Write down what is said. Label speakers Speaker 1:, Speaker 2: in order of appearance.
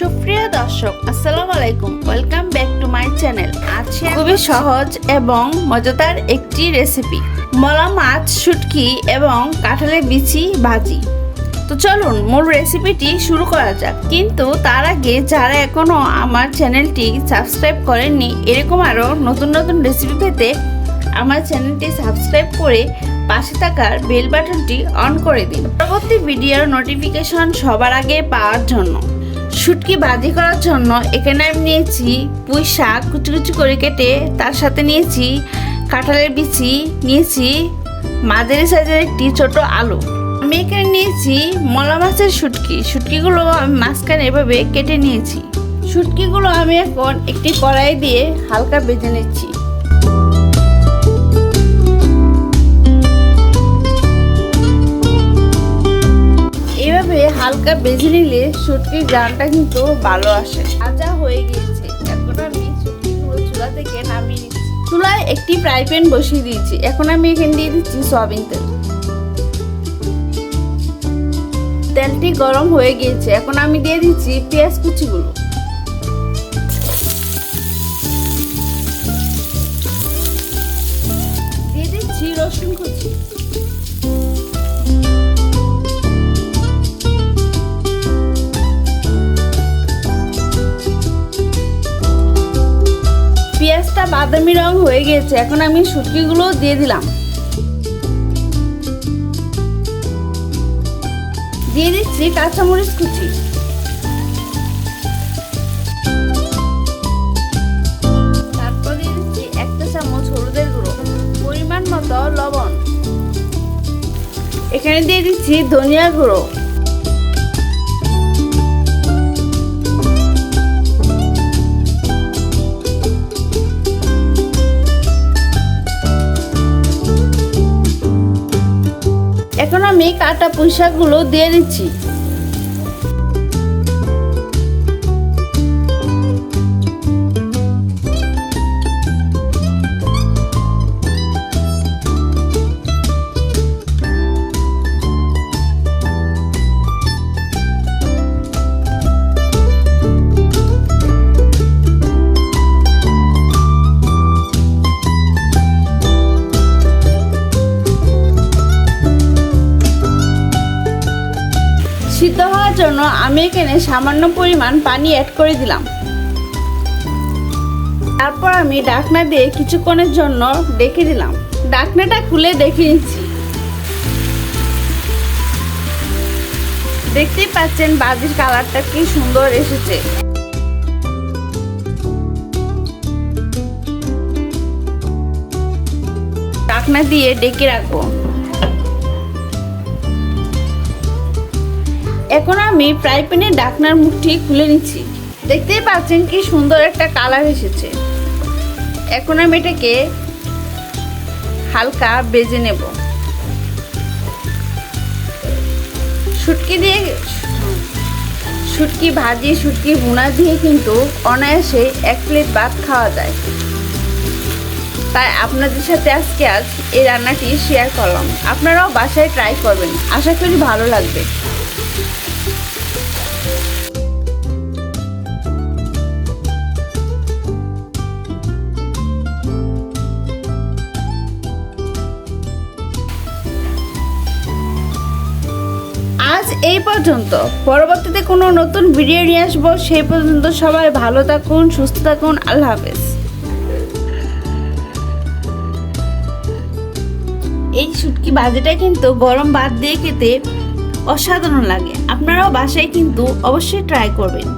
Speaker 1: সুপ্রিয় দর্শক, আসসালামু আলাইকুম। Welcome back to my channel আছে খুবই সহজ এবং মজাদার একটি রেসিপি মলা মাছ, শুটকি এবং কাঁঠালের বিচি, ভাজি। তো চলুন, মূল রেসিপিটি শুরু করা যাক। কিন্তু তার আগে যারা এখনও আমার চ্যানেলটি সাবস্ক্রাইব করেননি, এরকম আরও নতুন নতুন রেসিপি পেতে আমার চ্যানেলটি সাবস্ক্রাইব করে পাশে থাকার বেল বাটনটি অন করে দিন। পরবর্তী ভিডিওর নোটিফিকেশন সবার আগে পাওয়ার জন্য। শুটকি ভাজি করার জন্য এখানে আমি নিয়েছি পুঁই শাক কুচি কুচি করে কেটে, তার সাথে নিয়েছি কাঁঠালের বিচি, নিয়েছি মাঝারি সাইজের একটি ছোট আলু। আমি এখানে নিয়েছি মলা মাছের শুটকি। শুটকিগুলো আমি মাঝখানে এভাবে কেটে নিয়েছি। শুটকিগুলো আমি এখন একটি কড়াই দিয়ে হালকা বেজে নিচ্ছি। হালকা বেজে নিলে শুটকির গ্রানটা কিন্তু ভালো আসে। ভাজা হয়ে গিয়েছে। এখন আমি শুটকিগুলো চুলা থেকে নামিয়ে নিচ্ছি। চুলায় একটি ফ্রাই প্যান বসিয়ে দিয়েছি। এখন আমি এখানে দিয়ে দিচ্ছি সয়াবিন তেল। তেলটি গরম হয়ে গিয়েছে। এখন আমি দিয়ে দিচ্ছি পেঁয়াজ কুচিগুলো। দিয়ে দিচ্ছি রসুন কুচি। বাদামি রং হয়ে গিয়েছে। এখন আমি শুটকিগুলো দিয়ে দিলাম। দিয়ে দিচ্ছি কাঁচামরিচ কুচি। তারপর একটা চামচ হলুদের গুঁড়ো, পরিমাণ মতো লবণ। এখানে দিয়ে দিচ্ছি ধনিয়া গুঁড়ো। আমি কাটা পয়সাগুলো দিয়ে দিচ্ছি। সিদ্ধ হওয়ার জন্য আমি এখানে সামান্য পরিমাণ পানি অ্যাড করে দিলাম। তারপর আমি ডাকনা দিয়ে কিছুক্ষণের জন্য ডেকে দিলাম। ডাকনাটা খুলে দেখে নিচ্ছি। দেখতেই পাচ্ছেন বাজির কালারটা কি সুন্দর এসেছে। ডাকনা দিয়ে ডেকে রাখব। এখন আমি ফ্রাই প্যানের ডাকনার মুখটি খুলে নিচ্ছি। দেখতেই পাচ্ছেন কি সুন্দর একটা কালার এসেছে। এখন আমি এটাকে হালকা বেজে নেব। শুটকি দিয়ে, শুটকি ভাজি, শুটকি ভুনা দিয়ে কিন্তু অনায়াসে এক প্লেট ভাত খাওয়া যায়। তাই আপনাদের সাথে আজকে আজ এই রান্নাটি শেয়ার করলাম। আপনারাও বাসায় ট্রাই করবেন। আশা করি ভালো লাগবে। আজ এই পর্যন্ত। পরবর্তীতে কোনো নতুন ভিডিও নিয়ে আসব। সেই পর্যন্ত সবাই ভালো থাকুন, সুস্থ থাকুন। আল্লাহ হাফেজ। এই শুটকি বাজিটা কিন্তু গরম বাদ দিয়ে খেতে অসাধারণ লাগে। আপনারাও বাসায় কিন্তু অবশ্যই ট্রাই করবেন।